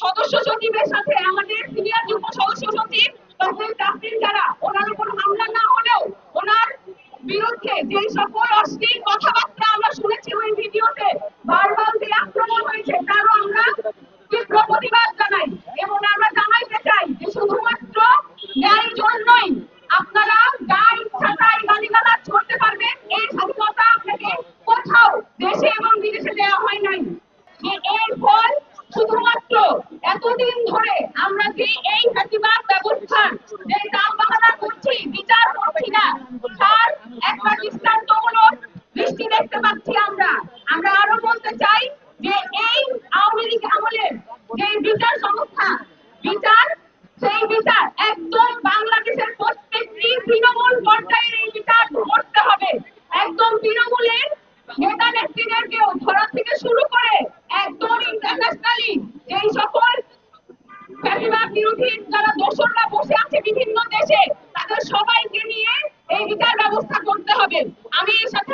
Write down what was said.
সদস্য সচিবের সাথে আমাদের সিনিয়র যুগ্ম সদস্য সচিব তখন তাসলিম যারা ওনার উপর হামলা না হলেও ওনার বিরুদ্ধে যে সকল অশ্লীল কথাবার্তা ধরে আমরা যে এই প্রতিবাদ ব্যবস্থার যে দাম বাহানা করছি বিচার করছি না? তার একটা দৃষ্টান্তমূলক দৃষ্টি দেখতে পাচ্ছি আমরা। আমরা আরও বলতে চাই যে এই আওয়ামী লীগ আমলের যে বিচার সংস্থা, বিচার, সেই বিচার একদম বাংলাদেশের প্রত্যেকটি তৃণমূল পর্যায়ের এই বিচার করতে হবে একদম তৃণমূলের নেতা নেত্রীদেরকেও ধরা থেকে শুরু করে একদম ইন্টারন্যাশনালি যেই সকল ফ্যাসিবাদ বিরোধী যারা দোষররা বসে আছে বিভিন্ন দেশে, তাদের সবাইকে নিয়ে এই বিচার ব্যবস্থা করতে হবে। আমি এর সাথে